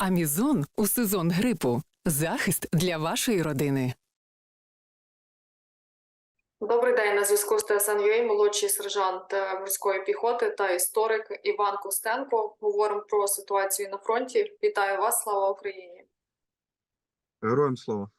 Амізон у сезон грипу. Захист для вашої родини. Добрий день на зв'язку з ТСН.UA, молодший сержант е, морської піхоти та історик Іван Костенко. Говоримо про ситуацію на фронті. Вітаю вас, слава Україні! Героям слава.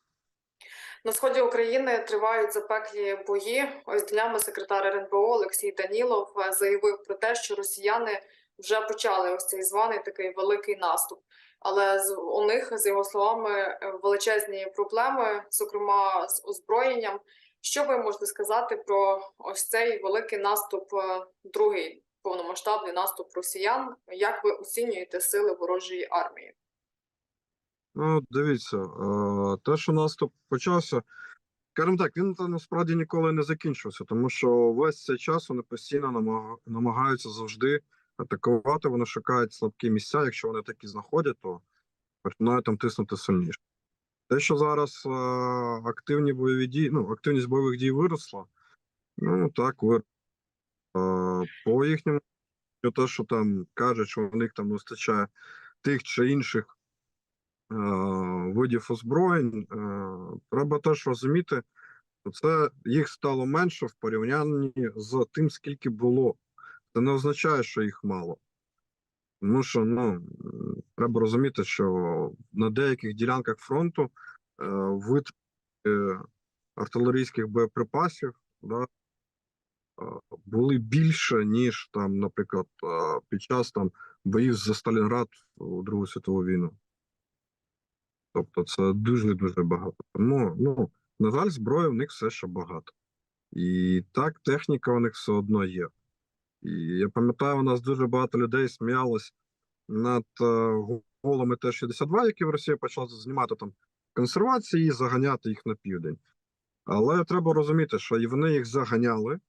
На сході України тривають запеклі бої. Ось днями секретар РНБО Олексій Данілов е, заявив про те, що росіяни вже почали ось цей званий такий великий наступ. Але з- у них, з його словами, е, величезні проблеми, зокрема з озброєнням. Що ви можете сказати про ось цей великий наступ, е, другий повномасштабний наступ росіян? Як ви оцінюєте сили ворожої армії? Ну, дивіться, е, те, що наступ почався, скажімо так, він насправді ніколи не закінчився, тому що весь цей час вони постійно намага- намагаються завжди атакувати. Вони шукають слабкі місця. Якщо вони такі знаходять, то починають там тиснути сильніше. Те, що зараз е, активні бойові дії, ну, активність бойових дій виросла, ну так, вир... е, по їхньому, те, що там кажуть, що у них там вистачає тих чи інших е, видів озброєнь, е, треба теж розуміти, що це їх стало менше в порівнянні з тим, скільки було. Це не означає, що їх мало. Тому що ну, треба розуміти, що на деяких ділянках фронту е, витрати е, артилерійських боєприпасів да, е, були більше, ніж там, наприклад, е, під час там боїв за Сталінград у Другу світову війну. Тобто це дуже дуже багато. Тому, ну, на жаль, зброї в них все ще багато. І так, техніка у них все одно є. І я пам'ятаю, у нас дуже багато людей сміялось над е, голами Т-62, які в Росії почали знімати там консервації і заганяти їх на південь. Але треба розуміти, що і вони їх заганяли е,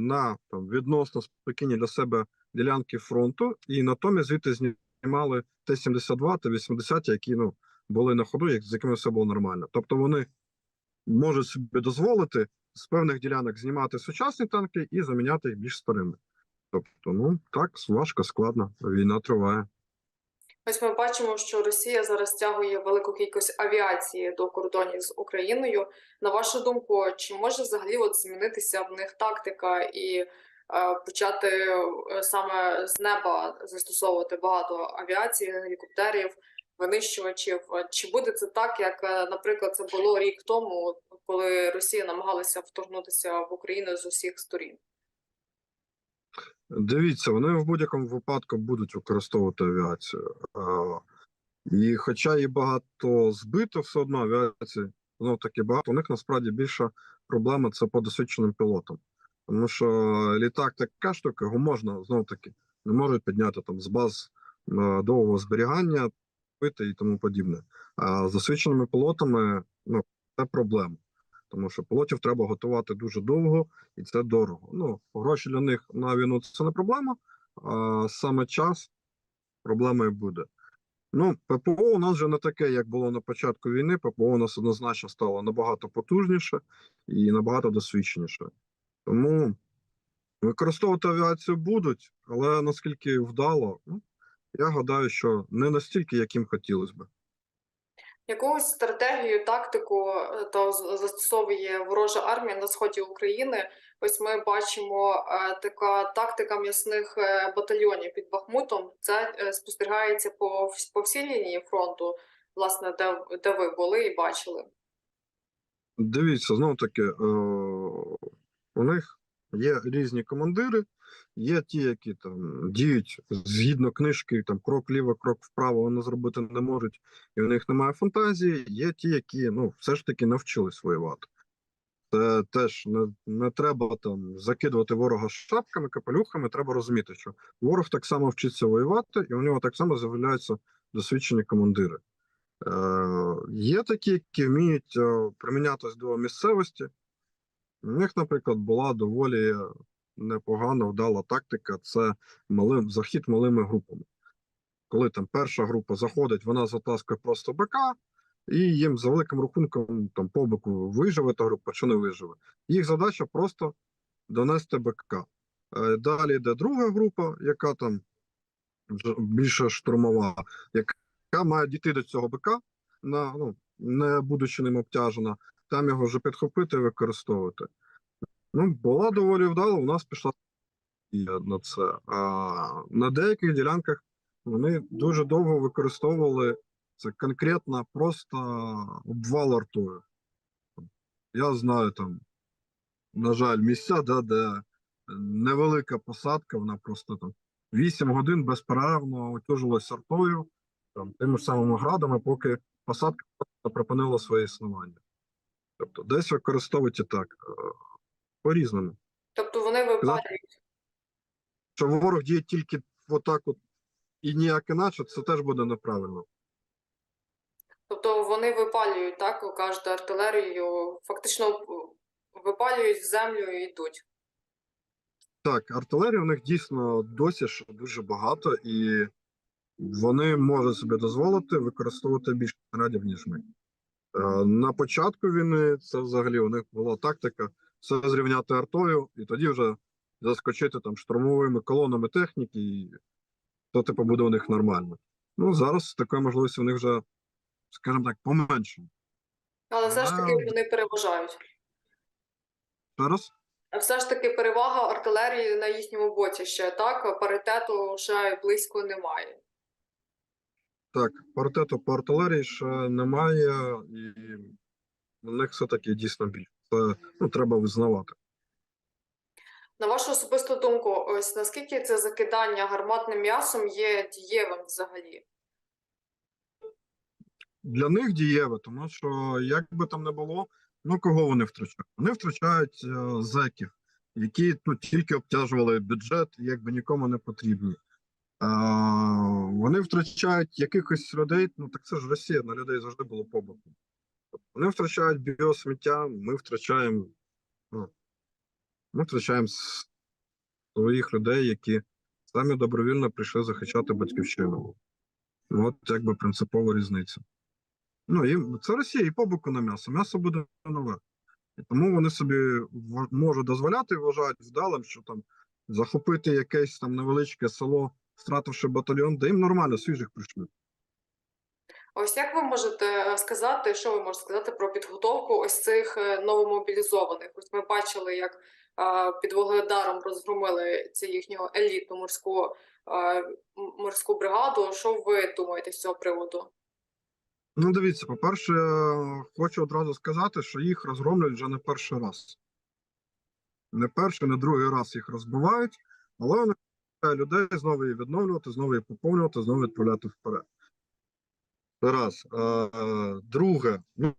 на там, відносно спокійні для себе ділянки фронту, і натомість звідти знімали Т-72 Т-80, які ну, були на ходу, з якими все було нормально. Тобто вони можуть собі дозволити з певних ділянок знімати сучасні танки і заміняти їх більш старими. Тобто, ну так, важко, складно. Війна триває. Ось ми бачимо, що Росія зараз стягує велику кількість авіації до кордонів з Україною. На вашу думку, чи може взагалі от змінитися в них тактика і е, почати е, саме з неба застосовувати багато авіації, гелікоптерів, винищувачів? Е, Чи буде це так, як, е, наприклад, це було рік тому, коли Росія намагалася вторгнутися в Україну з усіх сторін? Дивіться, вони в будь-якому випадку будуть використовувати авіацію. Е, І хоча і багато збито, все одно авіації знов таки багато. У них насправді більша проблема це по досвідченим пілотам. Тому що літак така штука, його можна знов таки не можуть підняти там з баз е, довгого зберігання, пити і тому подібне. А з досвідченими пілотами ну, це проблема. Тому що пілотів треба готувати дуже довго і це дорого. Ну, гроші для них на війну це не проблема, а саме час проблемою буде. Ну, ППО у нас вже не таке, як було на початку війни. ППО у нас однозначно стало набагато потужніше і набагато досвідченіше. Тому використовувати авіацію будуть, але наскільки вдало, ну, я гадаю, що не настільки, як їм хотілося б. Якусь стратегію, тактику е, та застосовує ворожа армія на сході України. Ось ми бачимо е, така тактика м'ясних е, батальйонів під Бахмутом. Це спостерігається по, по всій лінії фронту, власне, де, де ви були і бачили. Дивіться, знову таки, у них є різні командири, є ті, які там діють згідно книжки, там крок ліво, крок вправо вони зробити не можуть, і у них немає фантазії. Є ті, які ну, все ж таки навчились воювати. Це теж не, не треба там закидувати ворога шапками, капелюхами. Треба розуміти, що ворог так само вчиться воювати, і у нього так само з'являються досвідчені командири. Е, є такі, які вміють е, примінятись до місцевості. У них, наприклад, була доволі непогана вдала тактика це малим захід малими групами. Коли там перша група заходить, вона затаскує просто БК, і їм за великим рахунком там по боку виживе та група чи не виживе. Їх задача просто донести БК. Е, Далі йде друга група, яка там більше штурмова, яка має дійти до цього БК, на, ну, не будучи ним обтяжена, там його вже підхопити і використовувати. Ну, була доволі вдало, у нас пішла на це. А на деяких ділянках вони дуже довго використовували це конкретно просто обвал артою. Я знаю там, на жаль, місця, да, де невелика посадка, вона просто там 8 годин безперервно отюжилась артою, там, тими ж самими градами, поки посадка припинила своє існування. Тобто десь використовують і так, по-різному. Тобто вони випалюють. Що ворог діє тільки отак от і ніяк іначе, це теж буде неправильно. Тобто вони випалюють, так, ви кажете, артилерію, фактично випалюють в землю і йдуть. Так, артилерії в них дійсно досі ще дуже багато, і вони можуть собі дозволити використовувати більше снарядів, ніж ми. Е, На початку війни це взагалі у них була тактика все зрівняти артою, і тоді вже заскочити там штурмовими колонами техніки, і то типу буде у них нормально. Ну зараз такої можливості у них вже, скажімо так, поменше. Але все ж таки вони переважають. Зараз А Все ж таки перевага артилерії на їхньому боці ще так, паритету ще близько немає. Так, паритету по артилерії ще немає, і у них все-таки дійсно більше. Це ну, треба визнавати. На вашу особисту думку, ось наскільки це закидання гарматним м'ясом є дієвим взагалі? Для них дієве, тому що як би там не було, ну кого вони втрачають? Вони втрачають е, зеків, які тут тільки обтяжували бюджет, якби нікому не потрібні. А, вони втрачають якихось людей, ну так це ж Росія, на людей завжди було побуту. Вони втрачають біосміття, ми втрачаємо, ну, ми втрачаємо своїх людей, які самі добровільно прийшли захищати батьківщину. Ну, От якби принципова різниця. Ну, і це Росія і по боку на м'ясо. М'ясо буде нове. І тому вони собі можуть дозволяти, вважають вдалим, що там захопити якесь там невеличке село, втративши батальйон, де їм нормально свіжих прийшли. Ось як ви можете е, сказати, що ви можете сказати про підготовку ось цих е, новомобілізованих? Ось ми бачили, як е, під Вугледаром розгромили цю їхню елітну морську, морську бригаду. Що ви думаєте з цього приводу? Ну, дивіться, по-перше, хочу одразу сказати, що їх розгромлюють вже не перший раз. Не перший, не другий раз їх розбивають, але вони людей знову відновлювати, знову поповнювати, знову відправляти вперед. Раз. Друге, ну,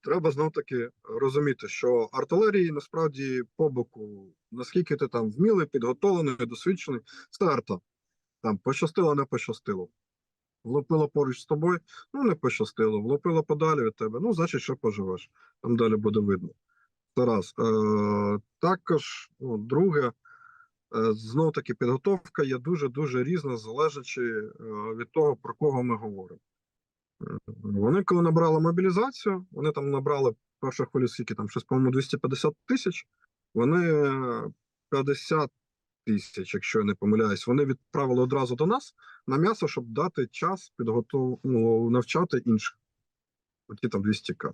треба знов таки розуміти, що артилерії насправді по боку, наскільки ти там вмілий, підготовлений, досвідчений, це арта. Там пощастило, не пощастило. Влупило поруч з тобою, ну не пощастило. Влупило подалі від тебе, ну, значить, що поживеш. Там далі буде видно. Раз. Е, також, ну, друге, е, знов таки підготовка є дуже-дуже різна, залежачи е, від того, про кого ми говоримо. Е, Вони, коли набрали мобілізацію, вони там набрали першу хвилю скільки там, щось, по-моєму, 250 тисяч. Вони е, 50 тисяч, якщо я не помиляюсь, вони відправили одразу до нас на м'ясо, щоб дати час підготов... ну, навчати інших. Оті там 200к.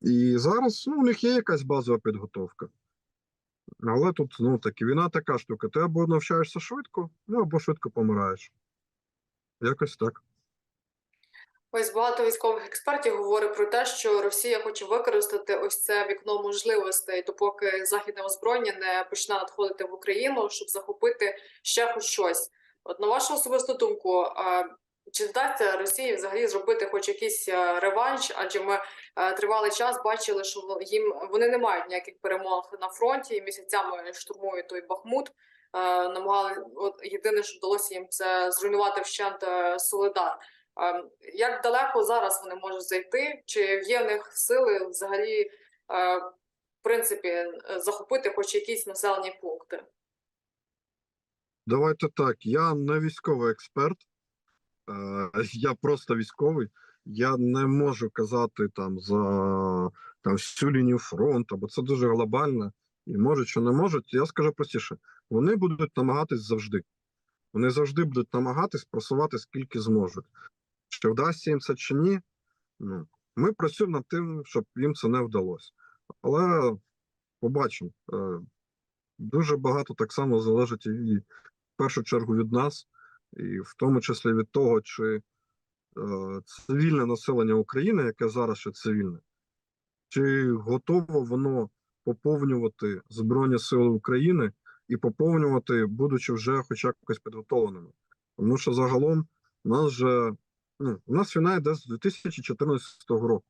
І зараз ну, у них є якась базова підготовка. Але тут ну, таки війна така штука. Ти або навчаєшся швидко, ну або швидко помираєш. Якось так. Ось багато військових експертів говорить про те, що Росія хоче використати ось це вікно можливостей, допоки західне озброєння не почне надходити в Україну, щоб захопити ще хоч щось. От на вашу особисту думку, чи вдасться Росії взагалі зробити хоч якийсь е, реванш? Адже ми е, тривалий час бачили, що їм вони не мають ніяких перемог на фронті, і місяцями штурмують той Бахмут. Е, Намагали от єдине, що вдалося їм це зруйнувати вщент Солидар. Як далеко зараз вони можуть зайти? Чи є в них сили взагалі, е, в принципі, е, захопити хоч якісь населені пункти? Давайте так. Я не військовий експерт, е, я просто військовий. Я не можу казати там за там, всю лінію фронту, бо це дуже глобально. І можуть, чи не можуть. Я скажу простіше: вони будуть намагатись завжди. Вони завжди будуть намагатись просувати скільки зможуть. Чи вдасться їм це чи ні? Ну, ми працюємо над тим, щоб їм це не вдалося. Але побачимо. Е, Дуже багато так само залежить і в першу чергу від нас, і в тому числі від того, чи е, цивільне населення України, яке зараз ще цивільне, чи готово воно поповнювати Збройні Сили України і поповнювати, будучи вже хоча б якось підготовленими. Тому що загалом нас же ну, у нас війна йде з 2014 року.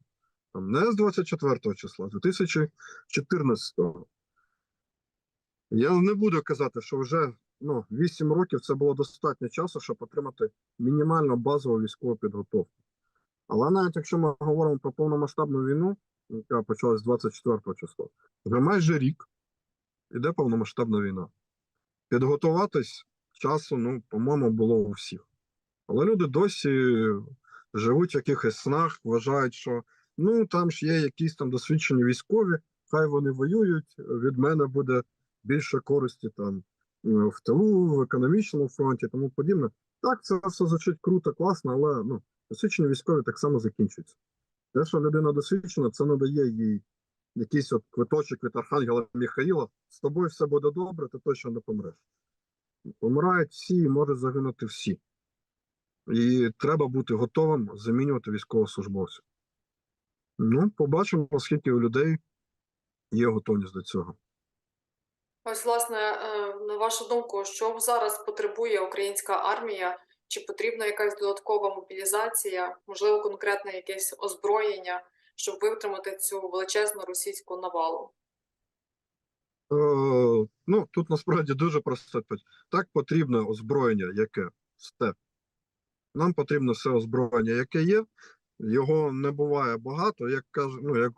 Там, не з 24 числа, а з 2014. Я не буду казати, що вже ну, 8 років це було достатньо часу, щоб отримати мінімально базову військову підготовку. Але навіть якщо ми говоримо про повномасштабну війну, яка почалась 24 числа, вже майже рік іде повномасштабна війна. Підготуватись часу, ну, по-моєму, було у всіх. Але люди досі живуть в якихось снах, вважають, що ну там ж є якісь там досвідчені військові, хай вони воюють, від мене буде більше користі там е, в тилу, в економічному фронті, тому подібне. Так, це все звучить круто, класно, але ну, досвідчені військові так само закінчуються. Те, що людина досвідчена, це надає їй якийсь от квиточок від Архангела Михаїла. З тобою все буде добре, ти точно не помреш. Помирають всі і можуть загинути всі. І треба бути готовим замінювати військовослужбовців. Ну, побачимо, оскільки у людей є готовність до цього. Ось, власне, е, на вашу думку, що зараз потребує українська армія? Чи потрібна якась додаткова мобілізація, можливо, конкретне якесь озброєння, щоб витримати цю величезну російську навалу? Е, ну, тут насправді дуже просто. Так потрібне озброєння, яке все. Нам потрібно все озброєння, яке є. Його не буває багато, як каже, ну, як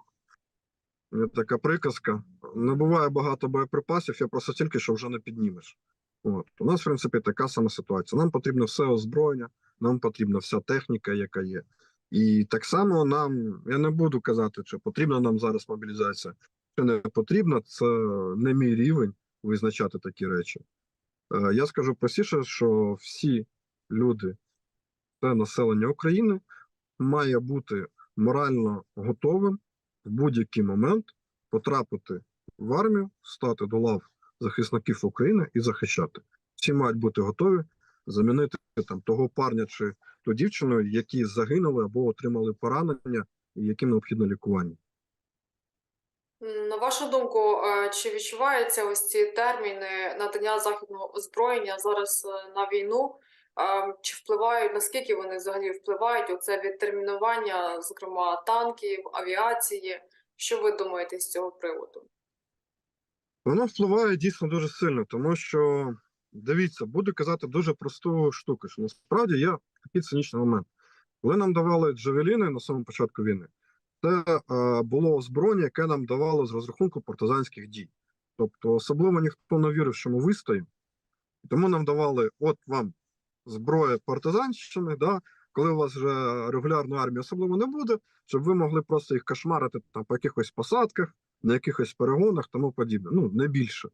така приказка, не буває багато боєприпасів, я просто тільки що вже не піднімеш. От. У нас, в принципі, така сама ситуація. Нам потрібно все озброєння, нам потрібна вся техніка, яка є. І так само нам, я не буду казати, чи потрібна нам зараз мобілізація, чи не потрібна, це не мій рівень визначати такі речі. Е, Я скажу простіше, що всі люди, це населення України, має бути морально готовим в будь-який момент потрапити в армію, стати до лав захисників України і захищати. Всі мають бути готові замінити там того парня чи ту дівчину, які загинули або отримали поранення, і яким необхідно лікування. На вашу думку, е, чи відчуваються ось ці терміни надання західного озброєння зараз е, на війну? Чи впливають, наскільки вони взагалі впливають оце відтермінування, зокрема, танків, авіації? Що ви думаєте з цього приводу? Воно впливає дійсно дуже сильно, тому що дивіться, буду казати дуже просту штуку, що насправді є такий цинічний момент. Коли нам давали джавеліни на самому початку війни, це е, було озброєння, яке нам давало з розрахунку партизанських дій. Тобто, особливо ніхто не вірив, що ми вистоїмо. Тому нам давали: от вам зброя партизанщини, да, коли у вас вже регулярної армії особливо не буде, щоб ви могли просто їх кошмарити там по якихось посадках, на якихось перегонах, тому подібне. Ну, не більше. Е,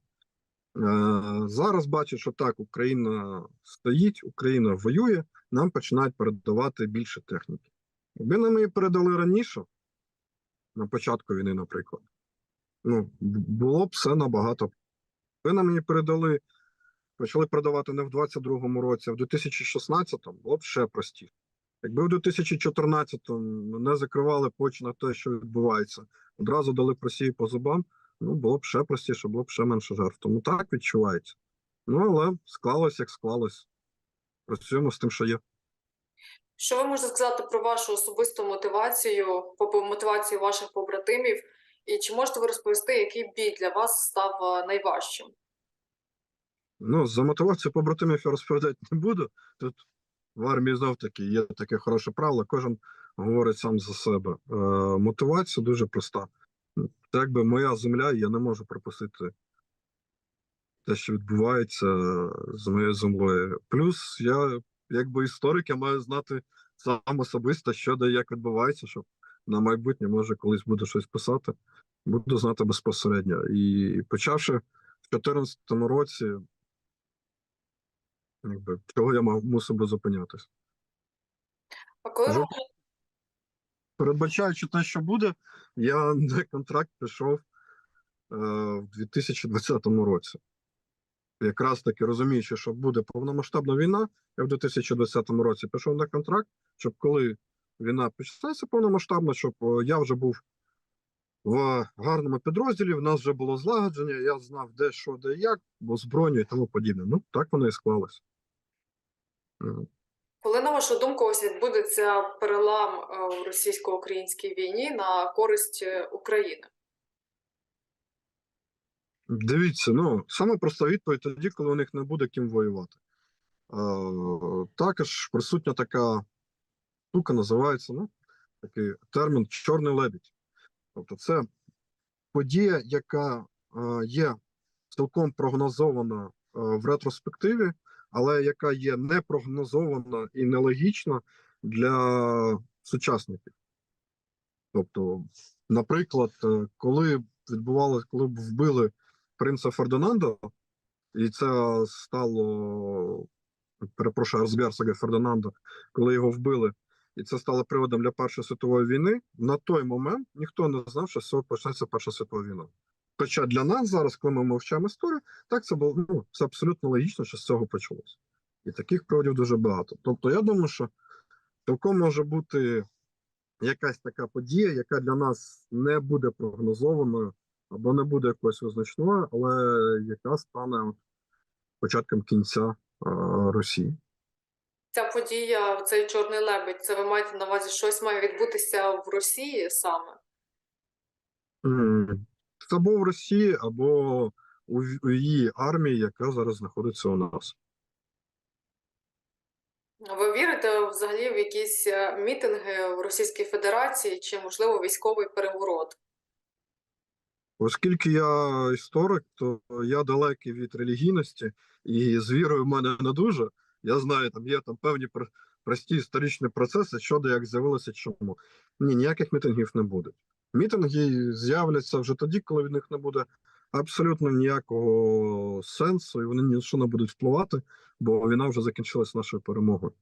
зараз бачать, що так, Україна стоїть, Україна воює, нам починають передавати більше техніки. Якби нам її передали раніше, на початку війни, наприклад, ну, було б все набагато. Якби нам її передали, почали продавати не в 22-му році, а в 2016-му, було б ще простіше. Якби в 2014-му не закривали очі на те, що відбувається, одразу дали Росії по зубам, ну було б ще простіше, було б ще менше жертв. Тому так відчувається. Ну але склалось, як склалось. Працюємо з тим, що є. Що ви можете сказати про вашу особисту мотивацію, мотивацію ваших побратимів? І чи можете ви розповісти, який бій для вас став е, найважчим? Ну, за мотивацію побратимів я розповідати не буду. Тут в армії знов таки є таке хороше правило, кожен говорить сам за себе. Е, мотивація дуже проста. Це якби моя земля, я не можу припустити те, що відбувається з моєю землею. Плюс я, якби історик, я маю знати сам особисто, що де як відбувається, щоб на майбутнє, може, колись буду щось писати, буду знати безпосередньо. І почавши в 2014 році, якби чого я мав мусив би зупинятись. А коли Передбачаючи те, що буде, я на контракт пішов е, в 2020 році. Якраз таки розуміючи, що буде повномасштабна війна, я в 2020 році пішов на контракт, щоб коли війна почнеться повномасштабно, щоб е, я вже був в гарному підрозділі, в нас вже було злагодження, я знав, де що, де як, бо зброю і тому подібне. Ну, так воно і склалося. Е, Коли, на вашу думку, ось відбудеться перелам е, в російсько-українській війні на користь е, України? Дивіться, ну саме проста відповідь тоді, коли у них не буде ким воювати. Е, також присутня така штука, називається ну, такий термін чорний лебідь. Тобто, це подія, яка е, є цілком прогнозована е, в ретроспективі, але яка є непрогнозована і нелогічна для сучасників. Тобто, наприклад, е, коли відбувалося, коли б вбили принца Фердинанда, і це стало, перепрошую, розгерцога Фердинанда, коли його вбили, і це стало приводом для Першої світової війни. На той момент ніхто не знав, що з цього почнеться Перша світова війна. Хоча для нас зараз, коли ми мовчаємо історію, так це було ну, це абсолютно логічно, що з цього почалося. І таких приводів дуже багато. Тобто, я думаю, що цілком може бути якась така подія, яка для нас не буде прогнозованою або не буде якоюсь визначною, але яка стане початком кінця е, Росії. Ця подія, цей чорний лебедь, це ви маєте на увазі, щось має відбутися в Росії саме? Або в Росії, або у, її армії, яка зараз знаходиться у нас. Ви вірите взагалі в якісь е, мітинги в Російській Федерації чи, можливо, військовий переворот? Оскільки я історик, то я далекий від релігійності, і з вірою в мене не дуже. Я знаю, там є там певні прості історичні процеси, щодо як з'явилося чому. Ні, ніяких мітингів не буде. Мітинги з'являться вже тоді, коли від них не буде абсолютно ніякого сенсу, і вони ні на що не будуть впливати, бо війна вже закінчилась нашою перемогою.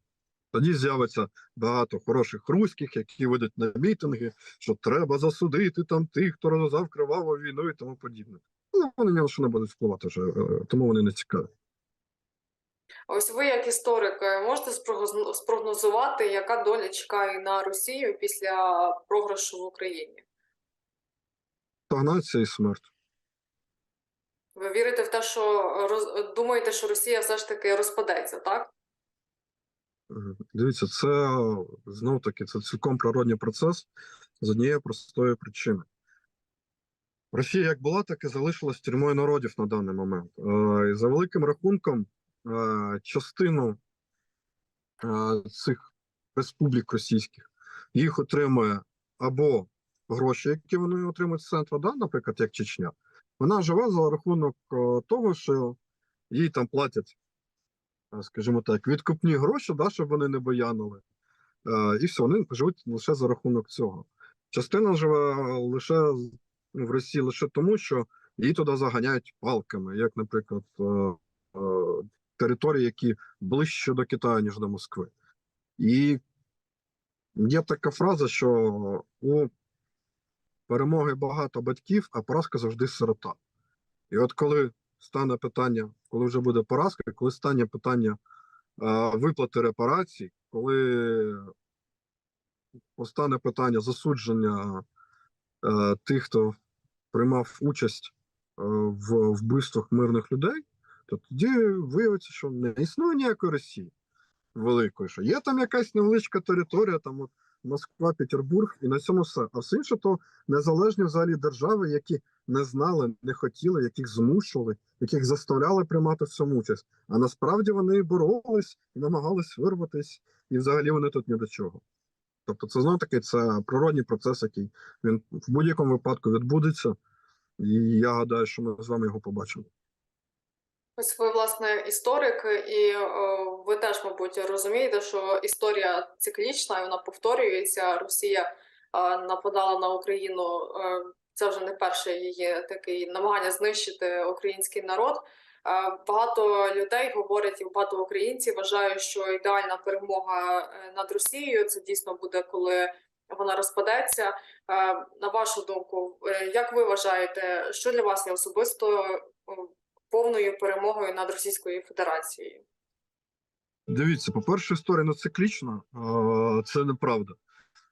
Тоді з'явиться багато хороших руських, які вийдуть на мітинги, що треба засудити там тих, хто розв'язав криваву війну і тому подібне. Ну, вони ні на що не будуть впливати вже, е, тому вони не цікаві. Ось ви, як історик, е, можете спрогноз- спрогнозувати, яка доля чекає на Росію після програшу в Україні? Стагнація і смерть. Ви вірите в те, що роз... думаєте, що Росія все ж таки розпадеться, так? Дивіться, це знов таки це цілком природний процес з однієї простої причини. Росія як була, так і залишилась тюрмою народів на даний момент. Е, І за великим рахунком, е, частину е, цих республік російських їх отримує або гроші, які вони отримують з центру, да, наприклад, як Чечня. Вона живе за рахунок е, того, що їй там платять е, скажімо так, відкупні гроші, да, щоб вони не боянили. Е, і все, вони живуть лише за рахунок цього. Частина живе лише ну, в Росії лише тому, що її туди заганяють палками, як, наприклад, території, які ближче до Китаю, ніж до Москви. І є така фраза, що у перемоги багато батьків, а поразка завжди сирота. І от коли стане питання, коли вже буде поразка, коли стане питання е, виплати репарацій, коли постане питання засудження е, тих, хто приймав участь е, в вбивствах мирних людей, то тоді виявиться, що не існує ніякої Росії великої, що є там якась невеличка територія, там от Москва, Петербург, і на цьому все. А все інше то незалежні взагалі держави, які не знали, не хотіли, яких змушували, яких заставляли приймати в цьому участь. А насправді вони боролись і намагались вирватися, і взагалі вони тут ні до чого. Тобто, це знов таки це природній процес, який він в будь-якому випадку відбудеться, і я гадаю, що ми з вами його побачимо. Ось ви, власне, історик, і е, ви теж, мабуть, розумієте, що історія циклічна і вона повторюється. Росія е, нападала на Україну. Е, це вже не перше її таке намагання знищити український народ. Багато людей говорять і багато українців вважають, що ідеальна перемога над Росією це дійсно буде, коли вона розпадеться. На вашу думку, як ви вважаєте, що для вас є особисто повною перемогою над Російською Федерацією? Дивіться, по-перше, історія не циклічна, це неправда.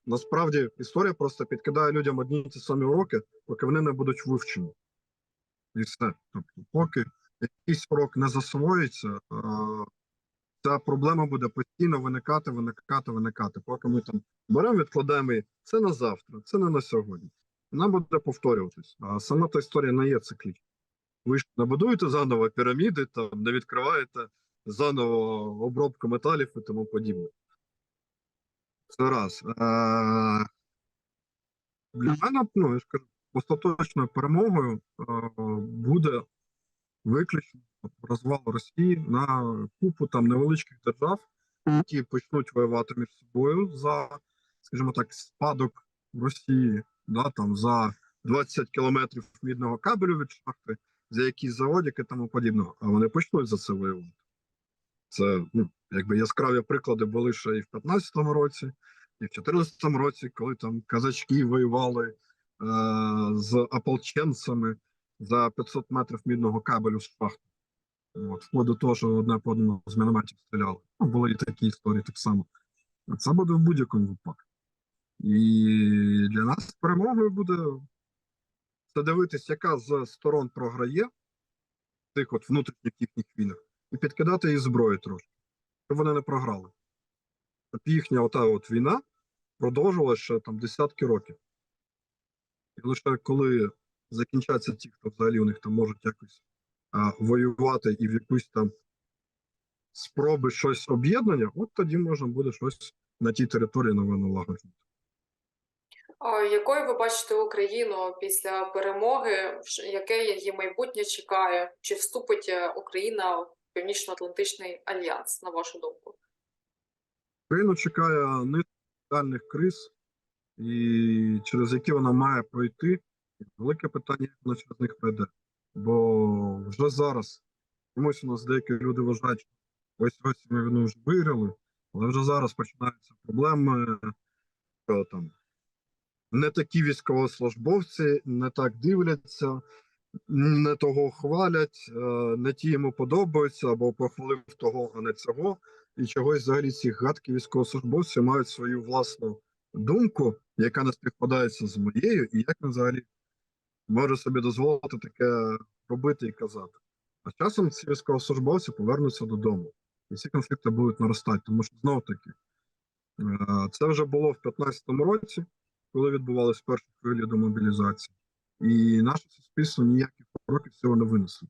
Насправді історія просто підкидає людям одні ті самі уроки, поки вони не будуть вивчені. І все. Тобто, поки якийсь урок не засвоїться, ця проблема буде постійно виникати, виникати, виникати. Поки ми там беремо, відкладаємо її. Це на завтра, це не на сьогодні. Вона буде повторюватись. А сама та історія не є циклічною. Ви ж не будуєте заново піраміди, там не відкриваєте заново обробку металів і тому подібне. Це раз. Е, Для мене, ну, я ж кажу, остаточною перемогою е, буде виключно розвал Росії на купу там невеличких держав, які почнуть воювати між собою за, скажімо так, спадок Росії, да, там за 20 кілометрів мідного кабелю від шахти, за якісь заводики тому подібного. А вони почнуть за це воювати. Це ну, якби яскраві приклади були ще і в 15-му році, і в 14-му році, коли там казачки воювали е- з ополченцями за 500 метрів мідного кабелю з шахти. От, вплоть до того, що одне по одному з мінометів стріляли. Ну, були і такі історії так само. Це буде в будь-якому випадку. І для нас перемогою буде це дивитись, яка з сторон програє в тих от внутрішніх їхніх війнах, і підкидати їй зброю трошки, щоб вони не програли. Щоб їхня ота от війна продовжувалася ще там десятки років. І лише коли закінчаться ті, хто взагалі у них там можуть якось а, воювати і в якусь там спроби щось об'єднання, от тоді можна буде щось на тій території нове налагоджувати. А Якою ви бачите Україну після перемоги? Яке її майбутнє чекає? Чи вступить е, Україна в Північно-Атлантичний альянс, на вашу думку? Україну чекає низка соціальних криз, і через які вона має пройти. Велике питання, як вона через них пройде. Бо вже зараз чомусь у нас деякі люди вважають, що ось ось ми війну вже виграли, але вже зараз починаються проблеми, що там не такі військовослужбовці не так дивляться, не того хвалять, е, не ті йому подобаються, або похвалив того, а не цього. І чогось взагалі ці гадкі військовослужбовці мають свою власну думку, яка не співпадається з моєю, і як він взагалі може собі дозволити таке робити і казати. А часом ці військовослужбовці повернуться додому, і ці конфлікти будуть наростати, тому що знов таки е, це вже було в 2015 році, коли відбувалися перші хвилі демобілізації, і наше суспільство ніяких уроків цього не винесло.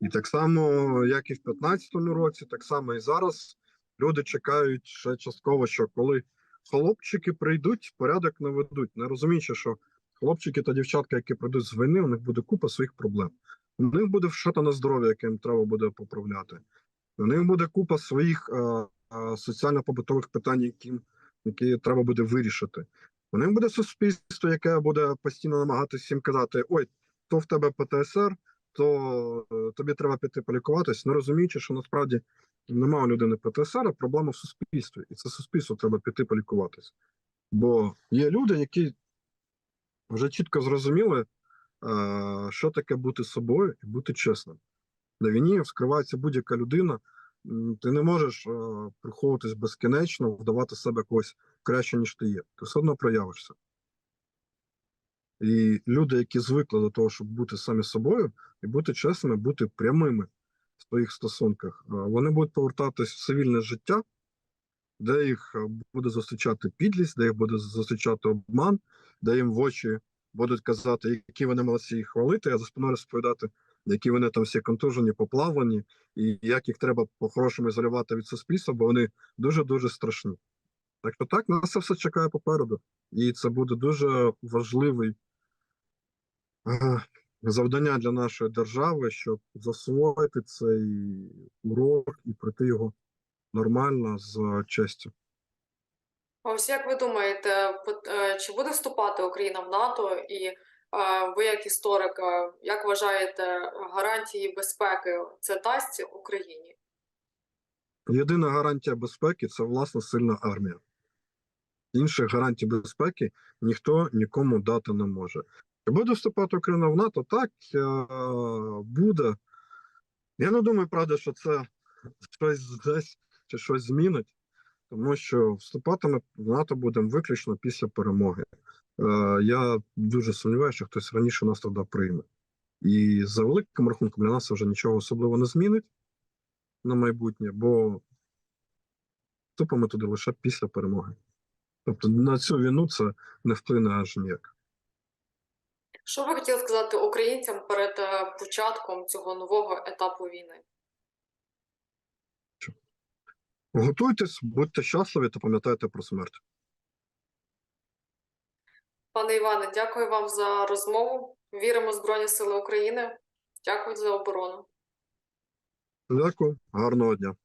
І так само, як і в 2015 році, так само і зараз люди чекають ще частково, що коли хлопчики прийдуть, порядок наведуть, не розуміючи, що хлопчики та дівчатка, які прийдуть з війни, у них буде купа своїх проблем. У них буде вшатане здоров'я, яке їм треба буде поправляти. У них буде купа своїх е, е, соціально-побутових питань, які, які треба буде вирішити. У них буде суспільство, яке буде постійно намагатися їм казати: ой, то в тебе ПТСР, то е, тобі треба піти полікуватись, не розуміючи, що насправді немає у людини ПТСР, а проблема в суспільстві, і це суспільство треба піти полікуватись. Бо є люди, які вже чітко зрозуміли, е, що таке бути собою і бути чесним. На війні вскривається будь-яка людина. Ти не можеш е, приховуватись безкінечно, вдавати себе когось краще, ніж ти є. Ти все одно проявишся. І люди, які звикли до того, щоб бути самі собою і бути чесними, бути прямими в своїх стосунках, вони будуть повертатись в цивільне життя, де їх буде зустрічати підлість, де їх буде зустрічати обман, де їм в очі будуть казати, які вони молодці і хвалити, а за спиною розповідати, які вони там всі контужені, поплавлені, і як їх треба по-хорошому ізолювати від суспільства, бо вони дуже-дуже страшні. Так що так, нас це все чекає попереду. І це буде дуже важливий е, завдання для нашої держави, щоб засвоїти цей урок і пройти його нормально з честю. Ось як ви думаєте, е, чи буде вступати Україна в НАТО і Е, Ви, як історик, як вважаєте, гарантії безпеки це дасть Україні? Єдина гарантія безпеки це власна сильна армія. Інших гарантій безпеки ніхто нікому дати не може. Чи буде вступати Україна в НАТО? Так е, буде. Я не думаю, правда, що це щось дасть чи щось змінить, тому що вступати ми в НАТО будемо виключно після перемоги. Е, я дуже сумніваюся, що хтось раніше нас тоді прийме. І за великим рахунком для нас вже нічого особливо не змінить на майбутнє, бо вступимо туди лише після перемоги. Тобто на цю війну це не вплине аж ніяк. Що ви хотіли сказати українцям перед е, початком цього нового етапу війни? Готуйтесь, будьте щасливі та пам'ятайте про смерть. Пане Іване, дякую вам за розмову. Віримо в Збройні Сили України. Дякую за оборону. Дякую, гарного дня.